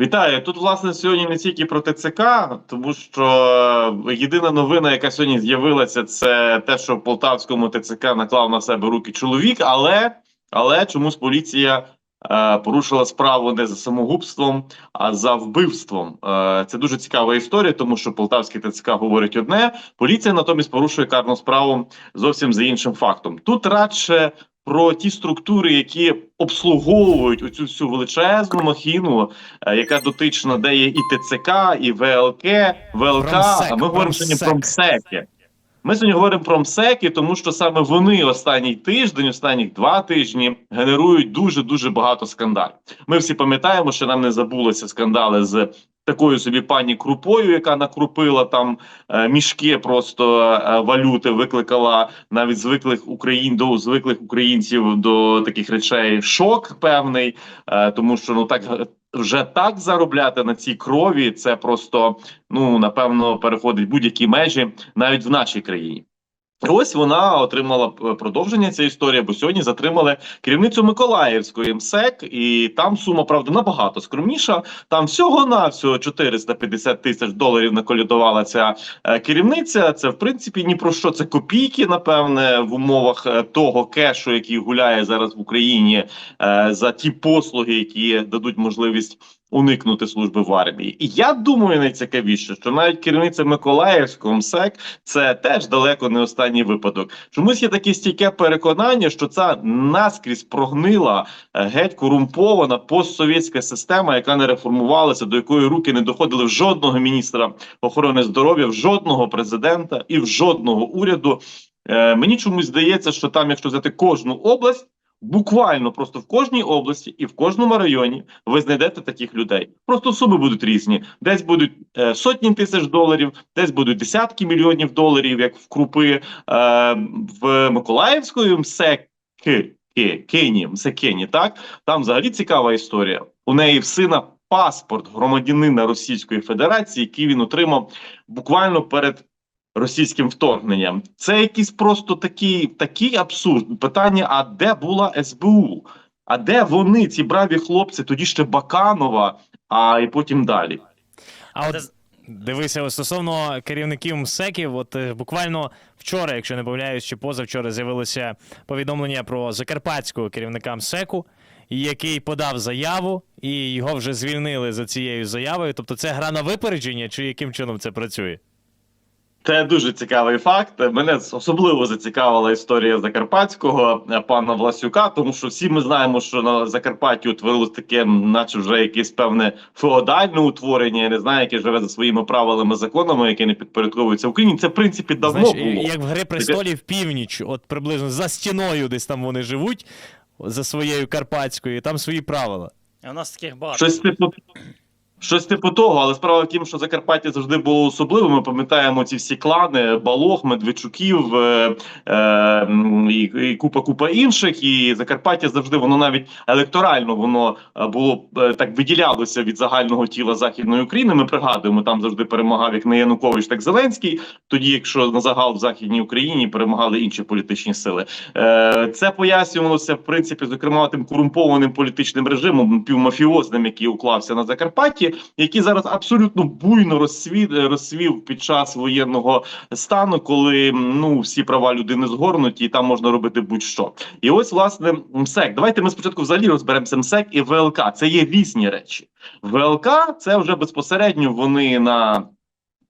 Вітаю. Тут, власне, сьогодні не тільки про ТЦК, тому що е, єдина новина, яка сьогодні з'явилася, це те, що в полтавському ТЦК наклав на себе руки чоловік, але, але чомусь поліція е, порушила справу не за самогубством, а за вбивством. Е, це дуже цікава історія, тому що полтавський ТЦК говорить одне, поліція натомість порушує карну справу зовсім за іншим фактом. Тут радше про ті структури, які обслуговують оцю всю величезну махіну, е, яка дотична, де є і ТЦК, і ВЛК, ВЛК. Промсек, а ми говоримо сьогодні про. МСЕКи. Ми сьогодні говоримо про МСЕКи, тому що саме вони останній тиждень, останніх два тижні генерують дуже дуже багато скандалів. Ми всі пам'ятаємо, що нам не забулися скандали з такою собі пані Крупою, яка накрупила там е, мішки просто е, валюти, викликала навіть звиклих україн до звиклих українців до таких речей шок певний, е, тому що ну так вже так заробляти на цій крові, це просто ну напевно переходить будь-які межі навіть в нашій країні. Ось вона отримала е, продовження цієї історії, бо сьогодні затримали керівницю Миколаївської МСЕК, і там сума правда набагато скромніша. Там всього на всього 450 тисяч доларів наколядувала ця е, керівниця. Це в принципі ні про що. Це копійки, напевне, в умовах е, того кешу, який гуляє зараз в Україні за ті послуги, які дадуть можливість. Уникнути служби в армії, і я думаю, найцікавіше, що навіть керівниця Миколаївського МСЕК це теж далеко не останній випадок. Чомусь є таке стійке переконання, що ця наскрізь прогнила е, геть корумпована постсовєтська система, яка не реформувалася, до якої руки не доходили в жодного міністра охорони здоров'я, в жодного президента і в жодного уряду. Е, мені чомусь здається, що там, якщо взяти кожну область. Буквально просто в кожній області і в кожному районі ви знайдете таких людей. Просто суми будуть різні. Десь будуть е, сотні тисяч доларів, десь будуть десятки мільйонів доларів, як в крупи е, в Миколаївської МСЕК Ки- Кені, так там взагалі цікава історія. У неї в сина паспорт громадянина Російської Федерації, який він отримав буквально перед російським вторгненням. Це якийсь просто такий, такий абсурд. Питання: а де була СБУ? А де вони, ці браві хлопці, тоді ще Баканова, а і потім далі. А от дивися, стосовно керівників МСЕКів, от е, буквально вчора, якщо не помиляюсь, чи позавчора з'явилося повідомлення про закарпатського керівника МСЕКу, який подав заяву, і його вже звільнили за цією заявою. Тобто це гра на випередження, чи яким чином це працює? Це дуже цікавий факт. Мене особливо зацікавила історія Закарпатського е, пана Власюка, тому що всі ми знаємо, що на Закарпатті утворилось таке, наче вже якесь певне феодальне утворення. Я не знаю, яке живе за своїми правилами, законами, яке не підпорядковується Україні. Це в принципі давно Знаєш, було. як в Гри престолів північ, от приблизно за стіною десь там вони живуть, за своєю карпатською, і там свої правила. А у нас таких багато. Щось типу. Щось типу того, але справа в тім, що Закарпаття завжди було особливим. Ми пам'ятаємо ці всі клани Балох, Медведчуків е, е, і, і купа купа інших. І Закарпаття завжди воно навіть електорально воно е, було е, так виділялося від загального тіла західної України. Ми пригадуємо, там завжди перемагав як не Янукович, так Зеленський. Тоді, якщо на загал в західній Україні перемагали інші політичні сили, е, це пояснювалося в принципі, зокрема тим корумпованим політичним режимом, півмафіозним, який уклався на Закарпатті який зараз абсолютно буйно розсвіт розсвів під час воєнного стану, коли ну всі права людини згорнуті, і там можна робити будь-що. І ось власне МСЕК. Давайте ми спочатку взагалі розберемося МСЕК і ВЛК. Це є різні речі. ВЛК це вже безпосередньо вони на.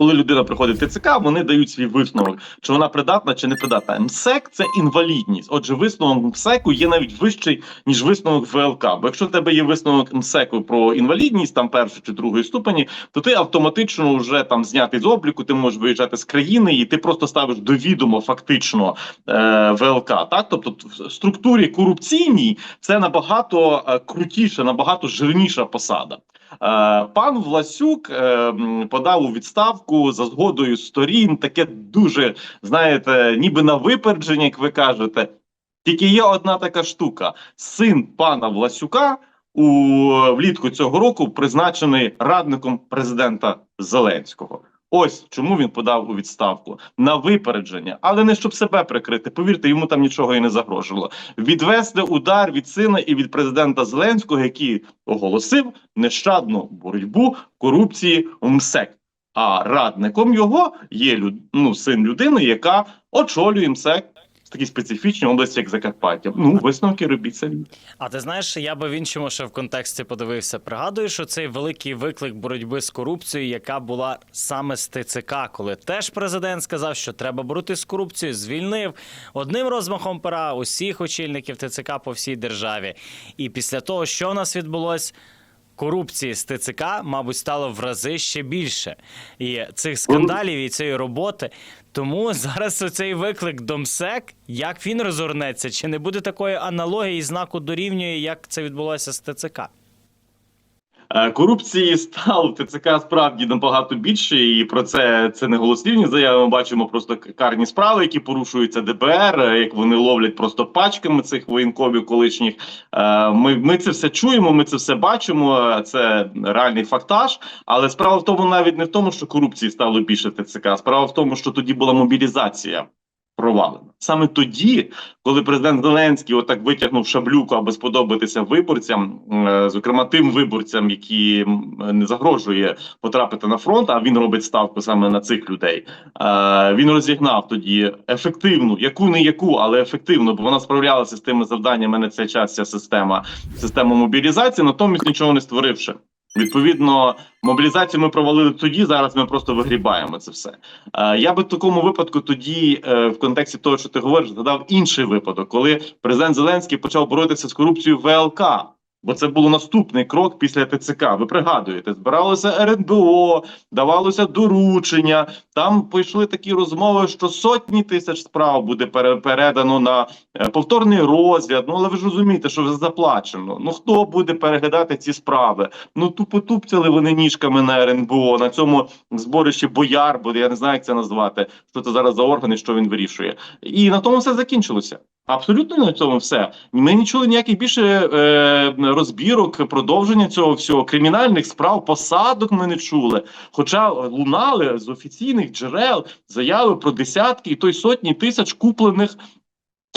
Коли людина приходить в ТЦК, вони дають свій висновок, чи вона придатна чи не придатна. МСЕК це інвалідність. Отже, висновок МСЕКу є навіть вищий ніж висновок ВЛК. Бо якщо в тебе є висновок МСЕКу про інвалідність, там першої чи другої ступені, то ти автоматично вже там знятий з обліку, ти можеш виїжджати з країни, і ти просто ставиш до відома фактично е, ВЛК. Так, тобто в структурі корупційній це набагато е, крутіша, набагато жирніша посада. Е, Пан Власюк е, подав у відставку за згодою сторін. Таке дуже знаєте, ніби на випередження, як ви кажете. Тільки є одна така штука: син пана Власюка у влітку цього року призначений радником президента Зеленського. Ось чому він подав у відставку на випередження, але не щоб себе прикрити. Повірте, йому там нічого і не загрожувало. Відвести удар від сина і від президента Зеленського, який оголосив нещадну боротьбу корупції в МСЕК. А радником його є люд... ну, син людини, яка очолює МСЕК в такій специфічній області, як Закарпаття. Ну, висновки робіть самі. А ти знаєш, я би в іншому ще в контексті подивився. Пригадую, що цей великий виклик боротьби з корупцією, яка була саме з ТЦК, коли теж президент сказав, що треба боротися з корупцією, звільнив одним розмахом пера усіх очільників ТЦК по всій державі. І після того, що у нас відбулось. Корупції з ТЦК, мабуть, стало в рази ще більше. І цих скандалів і цієї роботи. Тому зараз оцей виклик Домсек, як він розгорнеться, чи не буде такої аналогії знаку дорівнює, як це відбулося з ТЦК? Е, Корупції стало в ТЦК справді набагато більше, і про це це не голослівні заяви. Ми бачимо просто карні справи, які порушуються ДБР, е, як вони ловлять просто пачками цих воєнкомів колишніх. Е, Ми, ми це все чуємо, ми це все бачимо. Це реальний фактаж. Але справа в тому навіть не в тому, що корупції стало більше ТЦК. Справа в тому, що тоді була мобілізація провалена. Саме тоді, коли президент Зеленський отак витягнув шаблюку, аби сподобатися виборцям, е, зокрема тим виборцям, які не загрожує потрапити на фронт, а він робить ставку саме на цих людей. Е, Він розігнав тоді ефективну, яку не яку, але ефективну, бо вона справлялася з тими завданнями на цей час. Ця система система мобілізації, натомість нічого не створивши. Відповідно, мобілізацію ми провалили тоді. Зараз ми просто вигрібаємо це все. Е, Я би в такому випадку тоді, е, в контексті того, що ти говориш, згадав інший випадок, коли президент Зеленський почав боротися з корупцією ВЛК. Бо це був наступний крок після ТЦК. Ви пригадуєте, збиралося РНБО, давалося доручення. Там пішли такі розмови, що сотні тисяч справ буде пере- передано на е, повторний розгляд. Ну але ви ж розумієте, що вже заплачено. Ну хто буде переглядати ці справи? Ну тупо тупцяли вони ніжками на РНБО на цьому зборищі бояр, бо я не знаю, як це назвати. Що це зараз за органи, що він вирішує, і на тому все закінчилося. Абсолютно на цьому все. Ми не чули ніяких більше е, розбірок, продовження цього всього, кримінальних справ, посадок ми не чули. Хоча лунали з офіційних джерел заяви про десятки і то й сотні тисяч куплених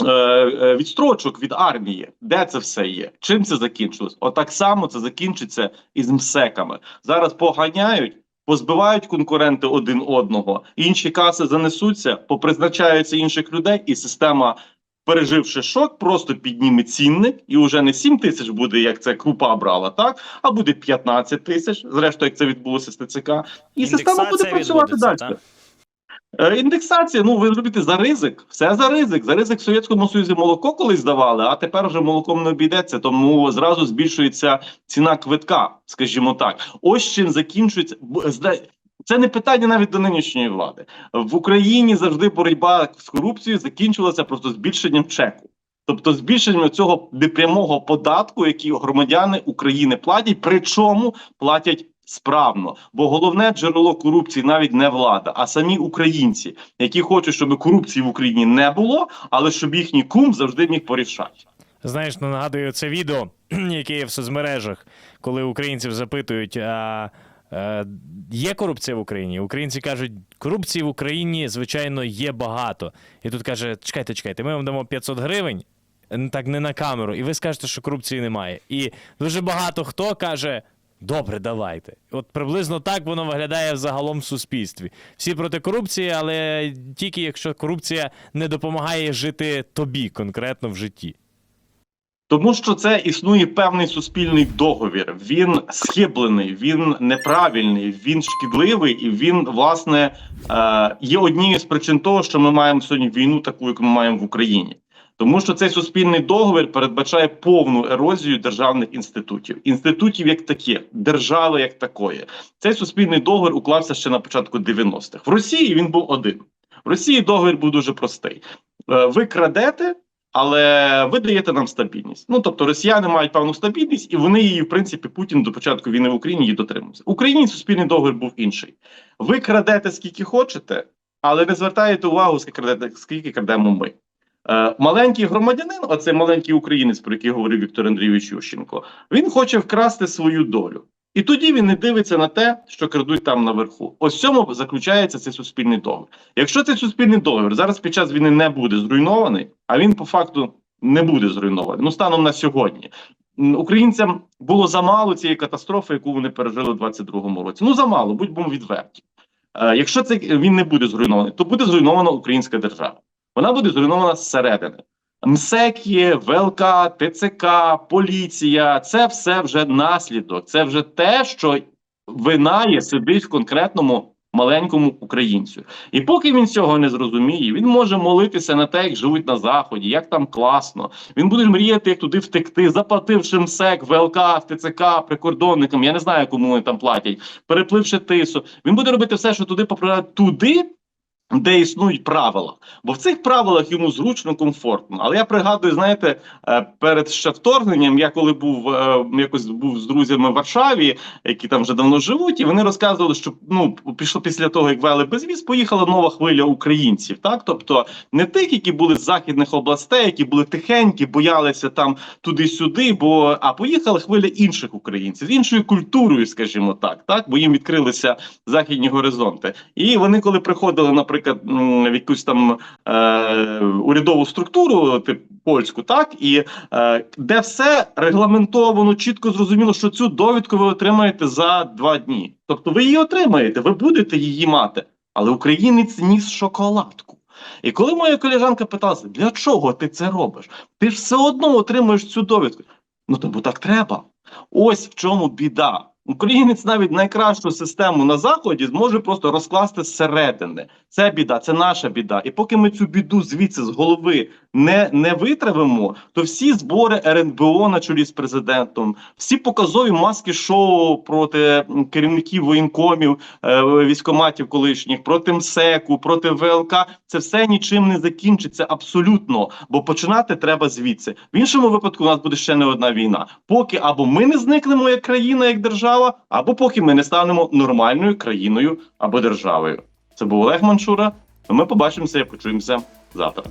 е, е, відстрочок від армії. Де це все є? Чим це закінчилось? Отак само це закінчиться із МСЕКами. Зараз поганяють. Позбивають конкуренти один одного, інші каси занесуться, попризначаються інших людей, і система переживши шок, просто підніме цінник, і вже не 7 тисяч буде, як це крупа брала, так а буде 15 тисяч. Зрештою, як це відбулося з ТЦК, і система буде працювати далі. так? Е, Індексація, ну ви зробите за ризик, все за ризик. За ризик в Совєтському Союзі молоко колись здавали, а тепер вже молоком не обійдеться, тому зразу збільшується ціна квитка, скажімо так. Ось чим закінчується. Це не питання навіть до нинішньої влади. В Україні завжди боротьба з корупцією закінчувалася просто збільшенням чеку. Тобто збільшенням цього непрямого податку, який громадяни України платять, причому платять справно. Бо головне джерело корупції навіть не влада, а самі українці, які хочуть, щоб корупції в Україні не було, але щоб їхній кум завжди міг порішати. Знаєш, ну, нагадую це відео, яке є в соцмережах, коли українців запитують. А... е, Є корупція в Україні? Українці кажуть, корупції в Україні, звичайно, є багато. І тут каже: чекайте, чекайте, ми вам дамо 500 гривень, так не на камеру, і ви скажете, що корупції немає. І дуже багато хто каже: добре, давайте. От приблизно так воно виглядає взагалом в суспільстві. Всі проти корупції, але тільки якщо корупція не допомагає жити тобі конкретно в житті. Тому що це існує певний суспільний договір. Він схиблений, він неправильний, він шкідливий, і він власне е, є однією з причин того, що ми маємо сьогодні війну, таку яку ми маємо в Україні. Тому що цей суспільний договір передбачає повну ерозію державних інститутів, інститутів як таких, держави як такої. Цей суспільний договір уклався ще на початку 90-х. В Росії він був один. В Росії договір був дуже простий: Е, ви крадете, але ви даєте нам стабільність. Ну тобто росіяни мають певну стабільність, і вони її, в принципі, Путін до початку війни в Україні її дотримується. Україні суспільний договір був інший. Ви крадете скільки хочете, але не звертаєте увагу, скільки крадете, скільки крадемо ми. Е, маленький громадянин, оцей маленький українець, про який говорив Віктор Андрійович Ющенко, він хоче вкрасти свою долю. І тоді він не дивиться на те, що крадуть там наверху. Ось в цьому заключається цей суспільний договір. Якщо цей суспільний договір зараз під час війни не буде зруйнований, а він по факту не буде зруйнований. Ну станом на сьогодні. Українцям було замало цієї катастрофи, яку вони пережили у 22-му році. Ну замало, будьмо відверті. Е, якщо це він не буде зруйнований, то буде зруйнована українська держава. Вона буде зруйнована зсередини. МСЕКи, ВЛК, ТЦК, поліція це все вже наслідок. Це вже те, що винає сидить в конкретному маленькому українцю. І поки він цього не зрозуміє, він може молитися на те, як живуть на заході, як там класно. Він буде мріяти, як туди втекти, заплативши МСЕК, ВЛК, ТЦК, прикордонникам. Я не знаю, кому вони там платять, перепливши тису. Він буде робити все, що туди поправляти туди. Де існують правила, бо в цих правилах йому зручно, комфортно. Але я пригадую, знаєте, е, перед ще вторгненням, я коли був е, якось був з друзями в Варшаві, які там вже давно живуть, і вони розказували, що ну пішло після того, як ввели безвіз, поїхала нова хвиля українців. Так, тобто не тих, які були з західних областей, які були тихенькі, боялися там туди-сюди, бо а поїхала хвиля інших українців з іншою культурою, скажімо так, так, бо їм відкрилися західні горизонти. І вони, коли приходили, наприклад, в якусь там е, урядову структуру, типу польську, так і е, де все регламентовано, чітко зрозуміло, що цю довідку ви отримаєте за два дні. Тобто ви її отримаєте, ви будете її мати, але українець ніс шоколадку. І коли моя колежанка питалася, для чого ти це робиш? Ти ж все одно отримуєш цю довідку. Ну тому так треба. Ось в чому біда. Українець навіть найкращу систему на заході зможе просто розкласти зсередини. Це біда, це наша біда. І поки ми цю біду звідси з голови не, не витравимо, то всі збори РНБО на чолі з президентом, всі показові маски шоу проти керівників воєнкомів, е, військоматів колишніх, проти МСЕКу, проти ВЛК, це все нічим не закінчиться абсолютно. Бо починати треба звідси. В іншому випадку у нас буде ще не одна війна. Поки або ми не зникнемо як країна, як держава, або поки ми не станемо нормальною країною або державою. Це був Олег Маншура. Ми побачимося і почуємося завтра.